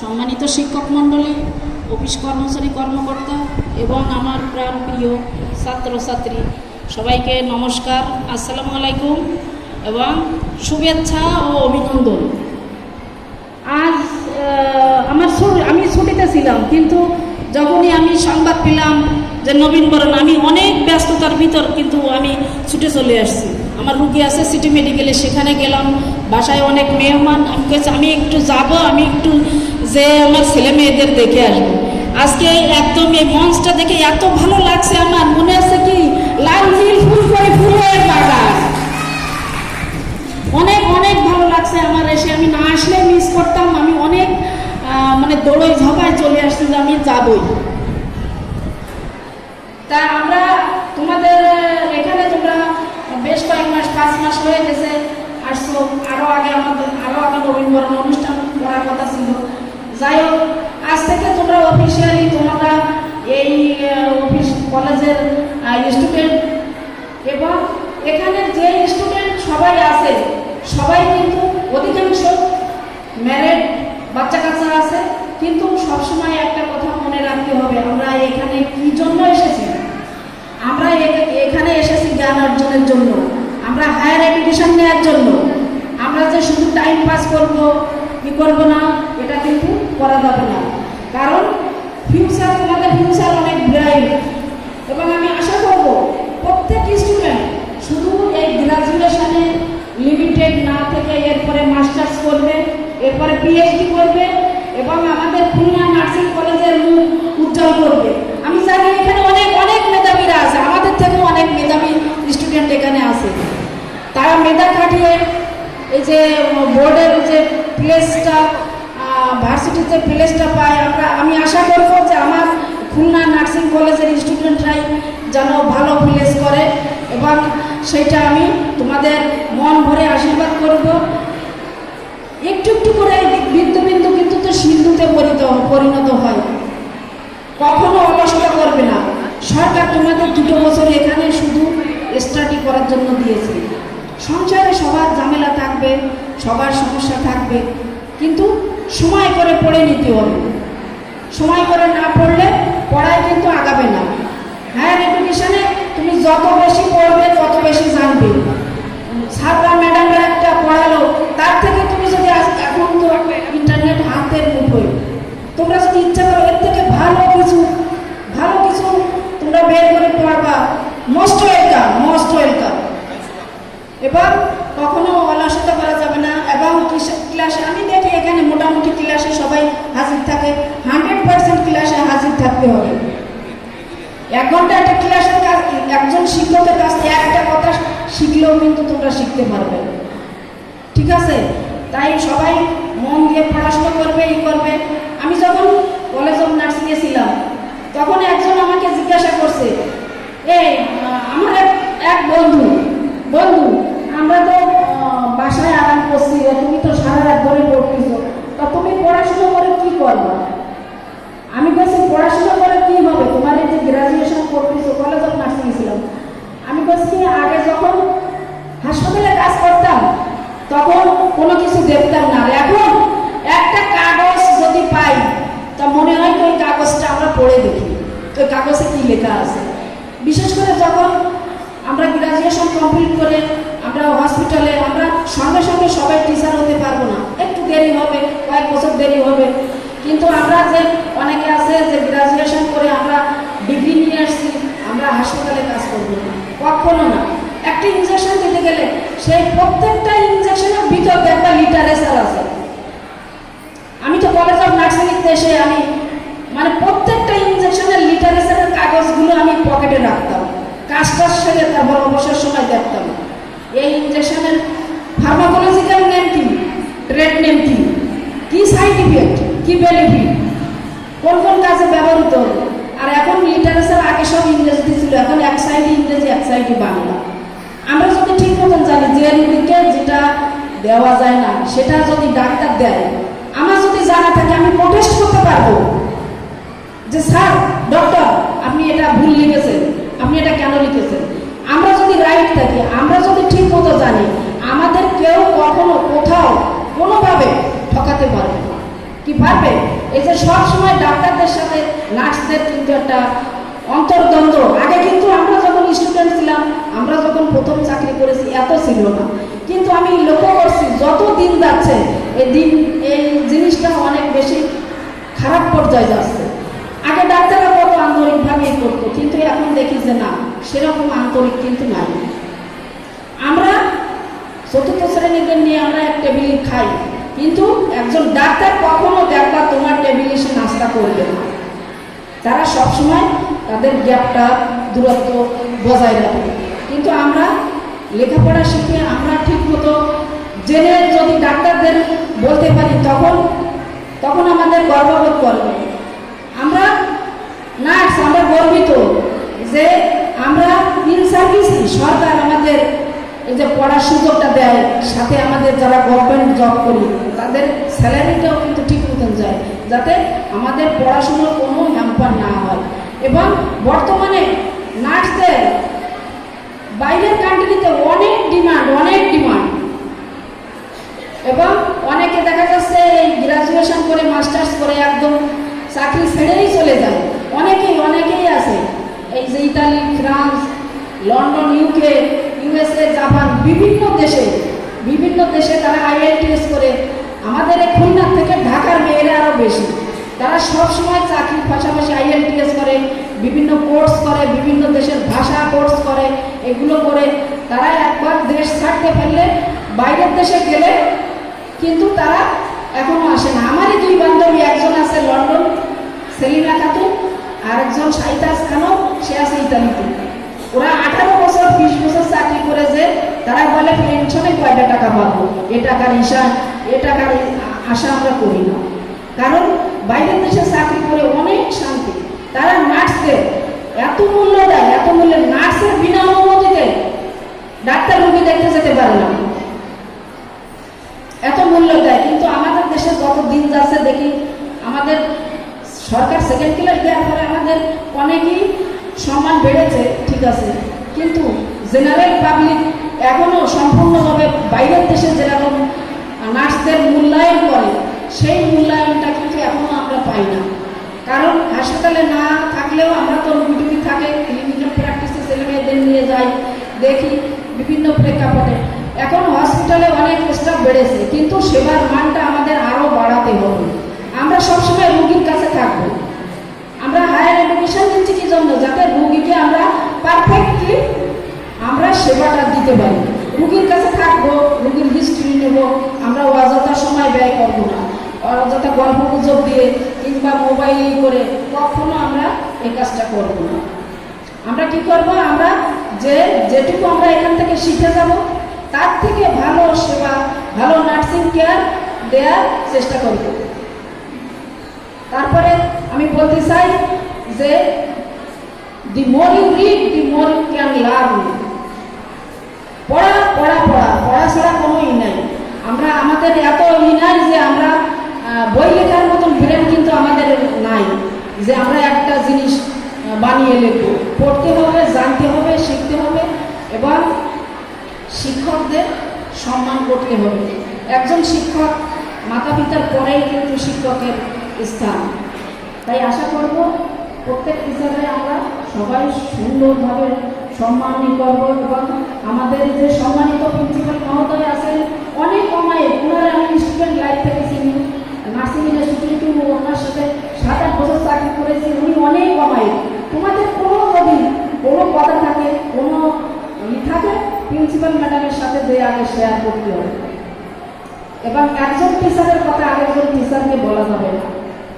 সম্মানিত শিক্ষক মণ্ডলী, অফিস কর্মচারী কর্মকর্তা এবং আমার প্রাণ প্রিয় ছাত্রছাত্রী, সবাইকে নমস্কার, আসসালামু আলাইকুম এবং শুভেচ্ছা ও অভিনন্দন। আজ আমার আমি ছুটিতে ছিলাম, কিন্তু যখনই আমি সংবাদ পেলাম যে নবীন নবীনবরণ আমি অনেক ব্যস্ততার ভিতর কিন্তু আমি ছুটে চলে আসছি। আমার রুগী আছে সিটি মেডিকেলে, সেখানে গেলাম। বাসায় অনেক মেহমান। আমি কেছি আমি একটু যাব, আমি একটু যে আমার ছেলে মেয়েদের দেখে আসব। আজকে একদম এই মঞ্চটা দেখে এত ভালো লাগছে আমার। মনে আছে কি? লাল, নীল, ফুল করে ফুলের বাগান। অনেক অনেক ভালো লাগছে আমার। এসে আমি না আসলে মিস করতাম। আমি অনেক মানে দৌড়ই ঝপায় চলে আসছি যে আমি যাবই। তা আমরা তোমাদের এখানে তোমরা বেশ কয়েক মাস, পাঁচ মাস হয়ে গেছে, আসছো। আরও আগে আমাদের আরও আগে নবীনবরণ অনুষ্ঠান করার কথা ছিল। যাই হোক, আজ থেকে তোমরা অফিসিয়ালি তোমরা এই অফিস কলেজের স্টুডেন্ট এবং এখানে যে স্টুডেন্ট সবাই আছে, সবাই কিন্তু অধিকাংশ ম্যারেড বাচ্চা কাচ্চা আছে। কিন্তু সবসময় একটা কথা মনে রাখতে হবে, আমরা এখানে কি জন্য এসেছি আমরা এ- এখানে এসেছি জ্ঞান অর্জনের জন্য। আমরা হায়ার এডুকেশন নেওয়ার জন্য। আমরা যে শুধু টাইম পাস করব, কি করব না, এটা কিন্তু করা যাবে না। কারণ ফিউচার তোমাদের ফিউচার অনেক ব্রাইট এবং আমি আশা করব প্রত্যেক স্টুডেন্ট শুধু এই গ্রাজুয়েশনে লিমিটেড না থেকে এরপরে মাস্টার্স করবে, এরপরে পিএইচডি করবে, এবং আমাদের খুলনা নার্সিং কলেজের মুখ উজ্জ্বল করবে আমি জানি এখানে অনেক অনেক মেধাবীরা আছে আমাদের থেকেও অনেক মেধাবী স্টুডেন্ট এখানে আছে। তারা মেধা খাটিয়ে এই যে বোর্ডের যে প্লেসটা ভার্সিটির যে প্লেসটা পায়। আমরা, আমি আশা করব যে আমার খুলনা নার্সিং কলেজের স্টুডেন্টরাই যেন ভালো প্লেস করে এবং সেটা আমি তোমাদের মন ভরে আশীর্বাদ করব। একটু একটু করে বিন্দু বিন্দু কিন্তু তো সিন্ধুতে পরিণত পরিণত হয়। কখনো অলসতা করবে না। সরকার তোমাদের দুটো বছর এখানে শুধু স্টাডি করার জন্য দিয়েছে। সংসারে সবার ঝামেলা থাকবে, সবার সমস্যা থাকবে, কিন্তু সময় করে পড়ে নিতে হবে। সময় করে না পড়লে পড়ায় কিন্তু আগাবে না। হায়ার এডুকেশনে তুমি যত বেশি পড়বে, তত বেশি জানবে। স্যাররা ম্যাডামরা একটা পড়ালো, তার থেকে তুমি যদি এখন তো ইন্টারনেট হাতের মুঠোয়, তোমরা যদি ইচ্ছা করো, এর থেকে ভালো কিছু ভালো কিছু তোমরা বের করে পড়বা। মোস্ট এবং কখনো অলসতা করা যাবে না এবং ক্লাসে আমি দেখি এখানে মোটামুটি ক্লাসে সবাই হাজির থাকে। হান্ড্রেড পার্সেন্ট ক্লাসে হাজির থাকতে হবে। এক ঘণ্টা একটা ক্লাসের কাজ একজন শিক্ষকের কাছ থেকে একটা কথা শিখলেও কিন্তু তোমরা শিখতে পারবে। ঠিক আছে? তাই সবাই মন দিয়ে পড়াশোনা করবে, ই করবে। আমি যখন কলেজ অফ নার্সিংয়ে ছিলাম, তখন একজন আমাকে জিজ্ঞাসা করছে এই আহ, আমার এক এক বন্ধু বন্ধু আমরা তো আহ, বাসায় আরাম করছি ও তুমি তো সারা রাত ধরে পড়তেছো তা তুমি পড়াশোনা করে কি করবা আমি বলছি পড়াশোনা করে কি হবে তোমার এই যে গ্রাজুয়েশন করতেছো কলেজ অফ নার্সিং ছিলাম আমি বলছি আগে যখন হাসপাতালে কাজ করতাম তখন কোনো কিছু দেখতাম না আর এখন একটা কাগজ যদি পাই তা মনে হয় কি ওই কাগজটা আমরা পড়ে দেখি ওই কাগজে কি লেখা আছে? বিশেষ করে যখন আমরা গ্রাজুয়েশন কমপ্লিট করে আমরা হসপিটালে আমরা সঙ্গে সঙ্গে সবাই টিচার হতে পারব না। একটু দেরি হবে, কয়েক বছর দেরি হবে। কিন্তু আমরা যে অনেকে আছে যে গ্রাজুয়েশন করে আমরা ডিগ্রি নিয়ে আসছি, আমরা হাসপাতালে কাজ করব না। কখনো না। একটা ইঞ্জেকশন দিতে গেলে সেই প্রত্যেকটা ইঞ্জেকশনের ভিতর একটা লিটারেচার আছে। আমি তো কলেজ অফ নার্সিং এসে আমি মানে প্রত্যেকটা ইঞ্জেকশনের কাগজগুলো আমি পকেটে রাখতাম। কাজটার সাথে তারপর অবসর সময় দেখতাম। এই ইঞ্জেকশনের ফার্মাকোলজিক্যাল নেম কি? ট্রেড নেম কি? কি সাইড ইফেক্ট কি বেনিফিট কোন কোন কাজে ব্যবহৃত আর এখন লিটারেচার আগে সব ইংরেজিতে ছিল, এখন এক সাইডে ইংরেজি, এক সাইডে বাংলা। আমরা যদি ঠিক মতন জানি যে রুগীকে যেটা দেওয়া যায় না, সেটা যদি ডাক্তার দেয়, আমার যদি জানা থাকে, আমি প্রোটেস্ট করতে পারব। যে, স্যার ডক্টর আপনি এটা ভুল লিখেছেন। আপনি এটা কেন লিখেছেন? আমরা যদি রাইট থাকি, আমরা যদি ঠিক মতো জানি, আমাদের কেউ কখনো কোথাও কোনোভাবে ঠকাতে পারবে কি পারবে? এই যে সব সময় ডাক্তারদের সাথে, নার্সদের কিন্তু একটা অন্তর্দ্বন্দ্ব। আগে কিন্তু আমরা যখন স্টুডেন্ট ছিলাম, আমরা যখন প্রথম চাকরি করেছি, এত ছিল না। কিন্তু আমি লক্ষ্য করছি, যত দিন যাচ্ছে, এই দিন, এই জিনিসটা অনেক বেশি খারাপ পর্যায়ে যাচ্ছে। আগে ডাক্তাররা কত আন্তরিকভাবেই করতো, কিন্তু এখন দেখি যে না, সেরকম আন্তরিক কিন্তু নাই। আমরা চতুর্থ শ্রেণীদের নিয়ে আমরা এক টেবিলে খাই, কিন্তু একজন ডাক্তার কখনো দেখবা তোমার টেবিলে এসে নাস্তা করবে না। তারা সবসময় তাদের গ্যাপটা, দূরত্ব বজায় রাখে। কিন্তু আমরা লেখাপড়া শিখে আমরা ঠিক মতো জেনে যদি ডাক্তারদের বলতে পারি, তখন তখন আমাদের গর্ববোধ করবে। আমরা নার্স, আমরা গর্বিত যে আমরা ইন সার্ভিসই সরকার আমাদের এই যে পড়ার সুযোগটা দেয়, সাথে আমাদের যারা গভর্নমেন্ট জব করি, তাদের স্যালারিটাও কিন্তু ঠিক মতন যায়, যাতে আমাদের পড়াশুনোর কোনো হ্যাম্পার না হয়। এবং বর্তমানে নার্সদের বাইরের কান্ট্রিতে অনেক ডিমান্ড অনেক ডিমান্ড এবং অনেকে দেখা যাচ্ছে এই গ্রাজুয়েশন করে মাস্টার্স করে একদম চাকরি ছেড়েই চলে যায়। অনেকেই অনেকেই আছে। এই যে Italy, France, London UK USA Japan, বিভিন্ন দেশে বিভিন্ন দেশে তারা আইএলটিএস করে। আমাদের এই খুলনার থেকে ঢাকার মেয়েরা আরও বেশি। তারা সবসময় চাকরির পাশাপাশি আইএলটিএস করে, বিভিন্ন কোর্স করে, বিভিন্ন দেশের ভাষা কোর্স করে, এগুলো করে। তারা একবার দেশ ছাড়তে পারলে বাইরের দেশে গেলে কিন্তু তারা এখনও আসে না। আমারই দুই বান্ধবী, একজন আছে লন্ডন সেলিনা আর একজন সাইতাস খানও সে আছে ইতালিতে। ওরা আঠারো বছর, বিশ বছর চাকরি করে যে, তারা বলে পেনশনে কয়টা টাকা পাবো? এ টাকার হিসাব, এ টাকার আশা আমরা করি না। কারণ বাইরের দেশে চাকরি করে অনেক শান্তি। তারা নার্সদের, এত মূল্য দেয়, এত মূল্যে নার্সের বিনা অনুমতিতে ডাক্তার রোগী দেখতে যেতে পারে না। এত মূল্য দেয়, কিন্তু আমাদের দেশে যত দিন যাচ্ছে দেখি, আমাদের সরকার সেকেন্ড ক্লাস দেওয়ার পরে আমাদের অনেকেই সম্মান বেড়েছে, ঠিক আছে। কিন্তু জেনারেল পাবলিক এখনও সম্পূর্ণভাবে বাইরের দেশে যেরকম নার্সদের মূল্যায়ন করে, সেই মূল্যায়নটা কিন্তু এখনও আমরা পাই না। কারণ হাসপাতালে না থাকলেও আমরা তো রুগী থাকে বিভিন্ন প্র্যাকটিসে ছেলে মেয়েদের নিয়ে যাই, দেখি বিভিন্ন প্রেক্ষাপটে। এখন হসপিটালে অনেক স্টাফ বেড়েছে, কিন্তু সেবার মানটা আমাদের আরও বাড়াতে হবে আমরা সবসময় রুগীর কাছে থাকব আমরা হায়ার এডুকেশন দিচ্ছি কি জন্য যাতে রুগীকে আমরা পারফেক্টলি আমরা সেবাটা দিতে পারি। রুগীর কাছে থাকব, রুগীর হিস্ট্রি নেব, আমরা অযথা সময় ব্যয় করব না। অযথা গল্প গুজব দিয়ে কিংবা মোবাইল করে কখনো আমরা এই কাজটা করব না। আমরা কি করব? আমরা যে, যেটুকু আমরা এখান থেকে শিখে যাব, তার থেকে ভালো সেবা, ভালো নার্সিং কেয়ার দেওয়ার চেষ্টা করব। তারপরে আমি বলতে চাই যে the more you read the more you can learn পড়া পড়া পড়া পড়া ছাড়া কোনো ই নাই। আমরা, আমাদের এত ই নাই যে আমরা বই লেখার মতন ব্রেন কিন্তু আমাদের নাই। যে আমরা একটা জিনিস বানিয়ে লিখব। পড়তে হবে, জানতে হবে, শিখতে হবে এবং শিক্ষকদের সম্মান করতে হবে। একজন শিক্ষক মাতা পিতার পরেই কিন্তু শিক্ষকের স্থান। তাই আশা করব প্রত্যেক টিচারে আমরা সবাই সুন্দরভাবে সম্মানী করব এবং আমাদের যে সম্মানিত প্রিন্সিপাল মহোদয় আছেন, অনেক কমায় ওনারা আমি স্টুডেন্ট লাইফ থেকে চিনি, নার্সিং ইনস্টিটিউটে ওনার সাথে সাত আট বছর চাকরি করেছি, উনি অনেক কমায় তোমাদের কোনো যদি কোনো কথা থাকে, কোনো ই থাকে, প্রিন্সিপাল ম্যাডামের সাথে যে আগে শেয়ার করতে হবে। এবং একজন টিচারের কথা আরেকজন টিচারকে বলা যাবে না,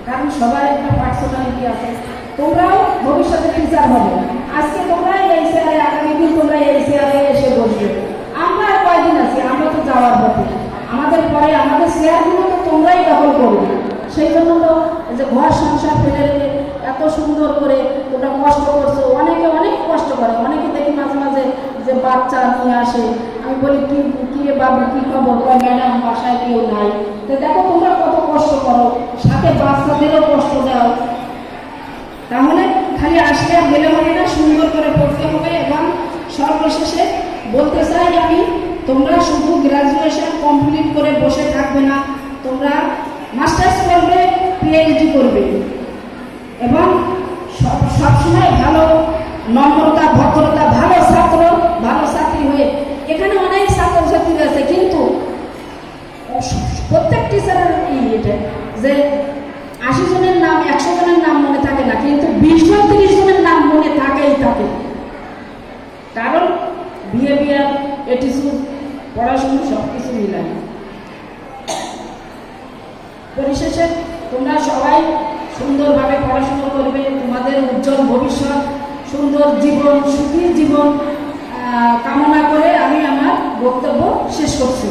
কারণ সবার একটা পার্সোনালিটি আছে। তোমরাও ভবিষ্যতে টিচার হবে। আজকে তোমরা এই চেয়ারে আগামী দিন তোমরা এই চেয়ারে এসে বসবে। আমরা আর কয়দিন আছি? আমরা তো যাওয়ার পথে। আমাদের পরে আমাদের চেয়ারগুলো তো তোমরাই দখল করবে। সেই জন্য তো যে ঘর সংসার ফেলে রেখে এত সুন্দর করে তোমরা কষ্ট করছ। অনেকে অনেক কষ্ট করে। অনেকে দেখি মাঝে মাঝে যে বাচ্চা নিয়ে আসে। আমি বলি, কি কি বাবু, কি খবর? ম্যাডাম, বাসায় কেউ নাই তো দেখো তোমরা কত কষ্ট করো সাথে বাচ্চাদেরও কষ্ট দাও তাহলে খালি আসলে আর গেলে হবে না সুন্দর করে পড়তে হবে এবং সর্বশেষে বলতে চাই আমি, তোমরা শুধু গ্রাজুয়েশন কমপ্লিট করে বসে থাকবে না, তোমরা মাস্টার্স করবে পিএইচডি করবে। এবং সব সবসময় ভালো নম্রতা, ভদ্রতা, ভালো ছাত্র, ভালো ছাত্রী হয়ে, এখানে অনেক ছাত্র ছাত্রী আছে, কিন্তু প্রত্যেক টিচারের এটা, যে আশি জনের নাম, একশো জনের নাম মনে থাকে না, কিন্তু বিশ জন, তিরিশ জনের নাম মনে থাকেই থাকে বিহেভিয়ার এটিচিউড পড়াশুনো সব কিছু মিলায়। পরিশেষে তোমরা সবাই সুন্দরভাবে পড়াশুনো করবে, তোমাদের উজ্জ্বল ভবিষ্যৎ, সুন্দর জীবন, সুখী জীবন কামনা করে আমি আমার বক্তব্য শেষ করছি।